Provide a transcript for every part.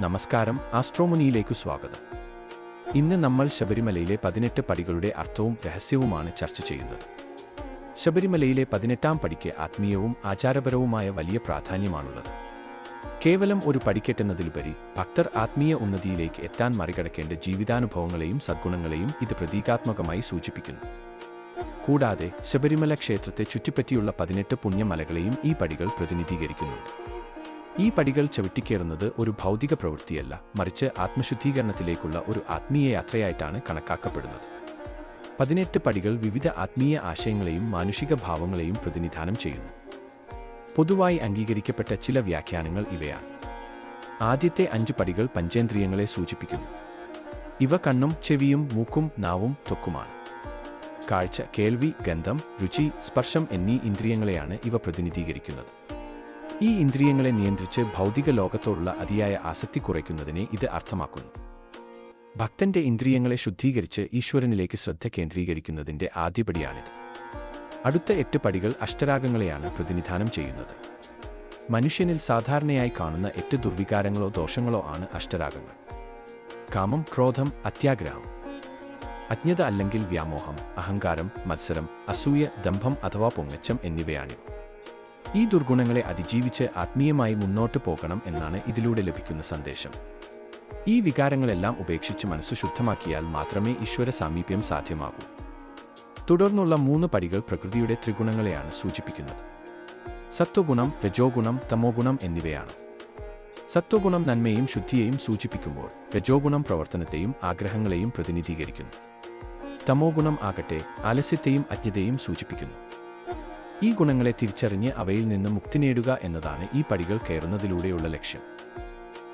നമസ്കാരം ആസ്ട്രോമുനിയിലേക്ക് സ്വാഗതം. ഇന്ന് നമ്മൾ ശബരിമലയിലെ പതിനെട്ട് പടികളുടെ അർത്ഥവും രഹസ്യവുമാണ് ചർച്ച ചെയ്യുന്നത്. ശബരിമലയിലെ പതിനെട്ടാം പടിക്ക് ആത്മീയവും ആചാരപരവുമായ വലിയ പ്രാധാന്യമാണുള്ളത്. കേവലം ഒരു പടിക്കെട്ടുന്നതിലുപരി ഭക്തർ ആത്മീയ ഉന്നതിയിലേക്ക് എത്താൻ മറികടക്കേണ്ട ജീവിതാനുഭവങ്ങളെയും സദ്ഗുണങ്ങളെയും ഇത് പ്രതീകാത്മകമായി സൂചിപ്പിക്കുന്നു. കൂടാതെ ശബരിമല ക്ഷേത്രത്തെ ചുറ്റിപ്പറ്റിയുള്ള പതിനെട്ട് പുണ്യമലകളെയും ഈ പടികൾ പ്രതിനിധീകരിക്കുന്നുണ്ട്. ഈ പടികൾ ചവിട്ടിക്കേറുന്നത് ഒരു ഭൗതിക പ്രവൃത്തിയല്ല മറിച്ച് ആത്മശുദ്ധീകരണത്തിലേക്കുള്ള ഒരു ആത്മീയ യാത്രയായിട്ടാണ് കണക്കാക്കപ്പെടുന്നത്. പതിനെട്ട് പടികൾ വിവിധ ആത്മീയ ആശയങ്ങളെയും മാനുഷിക ഭാവങ്ങളെയും പ്രതിനിധാനം ചെയ്യുന്നു. പൊതുവായി അംഗീകരിക്കപ്പെട്ട ചില വ്യാഖ്യാനങ്ങൾ ഇവയാണ്. ആദ്യത്തെ അഞ്ച് പടികൾ പഞ്ചേന്ദ്രിയങ്ങളെ സൂചിപ്പിക്കുന്നു. ഇവ കണ്ണും ചെവിയും മൂക്കും നാവും തൊക്കുമാണ്. കാഴ്ച കേൾവി ഗന്ധം രുചി സ്പർശം എന്നീ ഇന്ദ്രിയങ്ങളെയാണ് ഇവ പ്രതിനിധീകരിക്കുന്നത്. ഈ ഇന്ദ്രിയങ്ങളെ നിയന്ത്രിച്ച് ഭൗതിക ലോകത്തോടുള്ള അതിയായ ആസക്തി കുറയ്ക്കുന്നതിനെ ഇത് അർത്ഥമാക്കുന്നു. ഭക്തന്റെ ഇന്ദ്രിയങ്ങളെ ശുദ്ധീകരിച്ച് ഈശ്വരനിലേക്ക് ശ്രദ്ധ കേന്ദ്രീകരിക്കുന്നതിന്റെ ആദ്യപടിയാണിത്. അടുത്ത എട്ട് പടികൾ അഷ്ടരാഗങ്ങളെയാണ് പ്രതിനിധാനം ചെയ്യുന്നത്. മനുഷ്യനിൽ സാധാരണയായി കാണുന്ന എട്ട് ദുർവികാരങ്ങളോ ദോഷങ്ങളോ ആണ് അഷ്ടരാഗങ്ങൾ. കാമം ക്രോധം അത്യാഗ്രഹം. അജ്ഞത അല്ലെങ്കിൽ വ്യാമോഹം അഹങ്കാരം മത്സരം അസൂയ ദമ്പം അഥവാ പൊങ്ങച്ചം എന്നിവയാണിവ. ഈ ദുർഗുണങ്ങളെ അതിജീവിച്ച് ആത്മീയമായി മുന്നോട്ട് പോകണം എന്നാണ് ഇതിലൂടെ ലഭിക്കുന്ന സന്ദേശം. ഈ വികാരങ്ങളെല്ലാം ഉപേക്ഷിച്ച് മനസ്സ് ശുദ്ധമാക്കിയാൽ മാത്രമേ ഈശ്വര സാമീപ്യം സാധ്യമാകൂ. തുടർന്നുള്ള മൂന്ന് പടികൾ പ്രകൃതിയുടെ ത്രിഗുണങ്ങളെയാണ് സൂചിപ്പിക്കുന്നത്. സത്വഗുണം രജോഗുണം തമോഗുണം എന്നിവയാണ്. സത്വഗുണം നന്മയും ശുദ്ധിയെയും സൂചിപ്പിക്കുമ്പോൾ രജോഗുണം പ്രവർത്തനത്തെയും ആഗ്രഹങ്ങളെയും പ്രതിനിധീകരിക്കുന്നു. തമോഗുണം ആകട്ടെ ആലസ്യത്തെയും അജ്ഞതയും സൂചിപ്പിക്കുന്നു. ഈ ഗുണങ്ങളെ തിരിച്ചറിഞ്ഞ് അവയിൽ നിന്ന് മുക്തി നേടുക എന്നതാണ് ഈ പടികൾ കയറുന്നതിലൂടെയുള്ള ലക്ഷ്യം.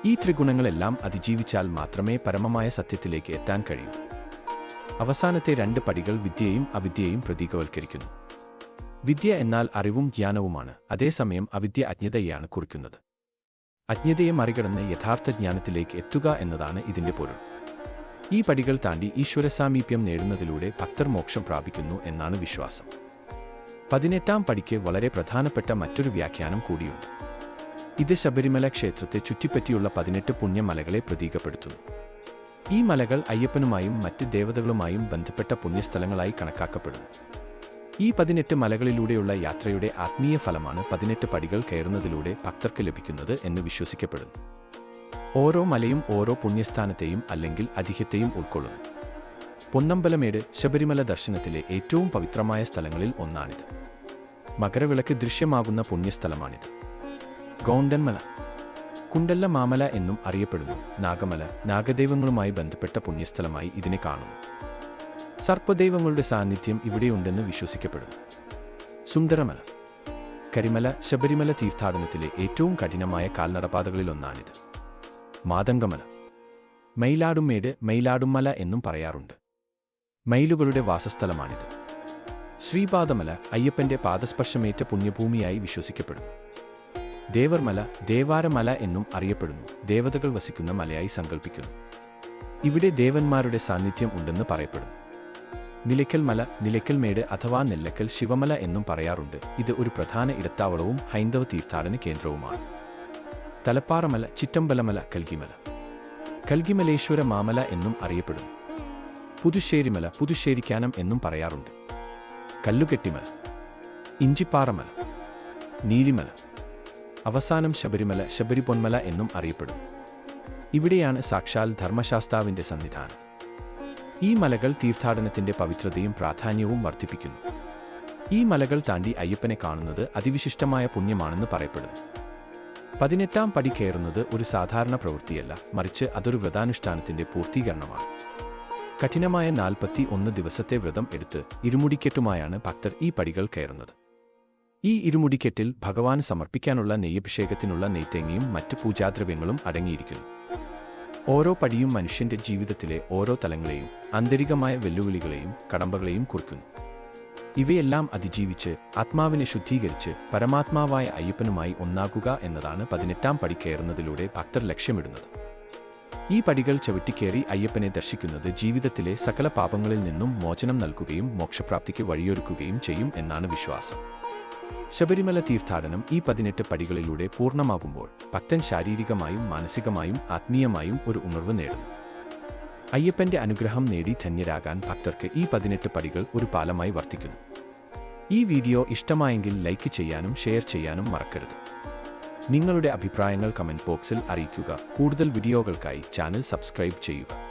ഈ ത്രിഗുണങ്ങളെല്ലാം അതിജീവിച്ചാൽ മാത്രമേ പരമമായ സത്യത്തിലേക്ക് എത്താൻ കഴിയൂ. അവസാനത്തെ രണ്ട് പടികൾ വിദ്യയും അവിദ്യയും പ്രതീകവൽക്കരിക്കുന്നു. വിദ്യ എന്നാൽ അറിവും ജ്ഞാനവുമാണ്. അതേസമയം അവിദ്യ അജ്ഞതയെയാണ് കുറിക്കുന്നത്. അജ്ഞതയെ മറികടന്ന് യഥാർത്ഥ ജ്ഞാനത്തിലേക്ക് എത്തുക എന്നതാണ് ഇതിന്റെ പൊരുൾ. ഈ പടികൾ താണ്ടി ഈശ്വരസാമീപ്യം നേടുന്നതിലൂടെ ഭക്തർ മോക്ഷം പ്രാപിക്കുന്നു എന്നാണ് വിശ്വാസം. പതിനെട്ടാം പടിക്ക് വളരെ പ്രധാനപ്പെട്ട മറ്റൊരു വ്യാഖ്യാനം കൂടിയുണ്ട്. ഇത് ശബരിമല ക്ഷേത്രത്തെ ചുറ്റിപ്പറ്റിയുള്ള പതിനെട്ട് പുണ്യമലകളെ പ്രതീകപ്പെടുത്തുന്നു. ഈ മലകൾ അയ്യപ്പനുമായും മറ്റ് ദേവതകളുമായും ബന്ധപ്പെട്ട പുണ്യസ്ഥലങ്ങളായി കണക്കാക്കപ്പെടുന്നു. ഈ പതിനെട്ട് മലകളിലൂടെയുള്ള യാത്രയുടെ ആത്മീയ ഫലമാണ് പതിനെട്ട് പടികൾ കയറുന്നതിലൂടെ ഭക്തർക്ക് ലഭിക്കുന്നത് എന്ന് വിശ്വസിക്കപ്പെടുന്നു. ഓരോ മലയും ഓരോ പുണ്യസ്ഥാനത്തെയും അല്ലെങ്കിൽ അധികത്തെയും ഉൾക്കൊള്ളുന്നു. പൊന്നമ്പലമേട് ശബരിമല ദർശനത്തിലെ ഏറ്റവും പവിത്രമായ സ്ഥലങ്ങളിൽ ഒന്നാണിത്. മകരവിളക്ക് ദൃശ്യമാകുന്ന പുണ്യസ്ഥലമാണിത്. ഗോണ്ടൻമല. കുണ്ടല്ല മാമല എന്നും അറിയപ്പെടുന്നു. നാഗമല നാഗദൈവങ്ങളുമായി ബന്ധപ്പെട്ട പുണ്യസ്ഥലമായി ഇതിനെ കാണുന്നു. സർപ്പദൈവങ്ങളുടെ സാന്നിധ്യം ഇവിടെയുണ്ടെന്ന് വിശ്വസിക്കപ്പെടുന്നു. സുന്ദരമല. കരിമല ശബരിമല തീർത്ഥാടനത്തിലെ ഏറ്റവും കഠിനമായ കാൽനടപാതകളിലൊന്നാണിത് മാതംഗമല. മയിലാടുമേട് മയിലാടുമല എന്നും പറയാറുണ്ട്. മയിലുകളുടെ വാസസ്ഥലമാണിത്. ശ്രീപാദമല അയ്യപ്പന്റെ പാദസ്പർശമേറ്റ പുണ്യഭൂമിയായി വിശ്വസിക്കപ്പെടും ദേവർമല ദേവാരമല എന്നും അറിയപ്പെടുന്നു. ദേവതകൾ വസിക്കുന്ന മലയായി സങ്കല്പിക്കുന്നു ഇവിടെ ദേവന്മാരുടെ സാന്നിധ്യം ഉണ്ടെന്ന് പറയപ്പെടുന്നു. നിലയ്ക്കൽ മല നിലയ്ക്കൽ മേട് അഥവാ നെല്ലക്കൽ ശിവമല എന്നും പറയാറുണ്ട്. ഇത് ഒരു പ്രധാന ഇടത്താവളവും ഹൈന്ദവ തീർത്ഥാടന കേന്ദ്രവുമാണ്. തലപ്പാറമല ചിറ്റമ്പലമല കൽഗിമല കൽഗിമലേശ്വര മാമല എന്നും അറിയപ്പെടുന്നു. പുതുശ്ശേരിമല പുതുശ്ശേരിക്കാനം എന്നും പറയാറുണ്ട്. കല്ലുകെട്ടിമല ഇഞ്ചിപ്പാറമൽ നീലിമല അവസാനം ശബരിമല ശബരിപൊന്മല എന്നും അറിയപ്പെടും. ഇവിടെയാണ് സാക്ഷാൽ ധർമ്മശാസ്താവിന്റെ സന്നിധാനം. ഈ മലകൾ തീർത്ഥാടനത്തിന്റെ പവിത്രതയും പ്രാധാന്യവും വർദ്ധിപ്പിക്കുന്നു. ഈ മലകൾ താണ്ടി അയ്യപ്പനെ കാണുന്നത് അതിവിശിഷ്ടമായ പുണ്യമാണെന്ന് പറയപ്പെടുന്നു. പതിനെട്ടാം പടി കയറുന്നത് ഒരു സാധാരണ പ്രവൃത്തിയല്ല മറിച്ച് അതൊരു വ്രതാനുഷ്ഠാനത്തിന്റെ പൂർത്തീകരണമാണ്. കഠിനമായ നാൽപ്പത്തി ഒന്ന് ദിവസത്തെ വ്രതം എടുത്ത് ഇരുമുടിക്കെട്ടുമായാണ് ഭക്തർ ഈ പടികൾ കയറുന്നത്. ഈ ഇരുമുടിക്കെട്ടിൽ ഭഗവാന് സമർപ്പിക്കാനുള്ള നെയ്യഭിഷേകത്തിനുള്ള നെയ്ത്തേങ്ങയും മറ്റ് പൂജാദ്രവ്യങ്ങളും അടങ്ങിയിരിക്കുന്നു. ഓരോ പടിയും മനുഷ്യന്റെ ജീവിതത്തിലെ ഓരോ തലങ്ങളെയും ആന്തരികമായ വെല്ലുവിളികളെയും കടമ്പകളെയും കുറിക്കുന്നു. ഇവയെല്ലാം അതിജീവിച്ച് ആത്മാവിനെ ശുദ്ധീകരിച്ച് പരമാത്മാവായ അയ്യപ്പനുമായി ഒന്നാകുക എന്നതാണ് പതിനെട്ടാം പടി കയറുന്നതിലൂടെ ഭക്തർ ലക്ഷ്യമിടുന്നത്. ഈ പടികൾ ചവിട്ടിക്കേറി അയ്യപ്പനെ ദർശിക്കുന്നത് ജീവിതത്തിലെ സകല പാപങ്ങളിൽ നിന്നും മോചനം നൽകുകയും മോക്ഷപ്രാപ്തിക്ക് വഴിയൊരുക്കുകയും ചെയ്യും എന്നാണ് വിശ്വാസം. ശബരിമല തീർത്ഥാടനം ഈ പതിനെട്ട് പടികളിലൂടെ പൂർണമാകുമ്പോൾ ഭക്തൻ ശാരീരികമായും മാനസികമായും ആത്മീയമായും ഒരു ഉണർവ് നേടുന്നു. അയ്യപ്പന്റെ അനുഗ്രഹം നേടി ധന്യരാകാൻ ഭക്തർക്ക് ഈ പതിനെട്ട് പടികൾ ഒരു പാലമായി വർത്തിക്കുന്നു. ഈ വീഡിയോ ഇഷ്ടമായെങ്കിൽ ലൈക്ക് ചെയ്യാനും ഷെയർ ചെയ്യാനും മറക്കരുത്. നിങ്ങളുടെ അഭിപ്രായങ്ങൾ കമന്റ് ബോക്സിൽ അറിയിക്കുക. കൂടുതൽ വീഡിയോകൾക്കായി ചാനൽ സബ്സ്ക്രൈബ് ചെയ്യുക.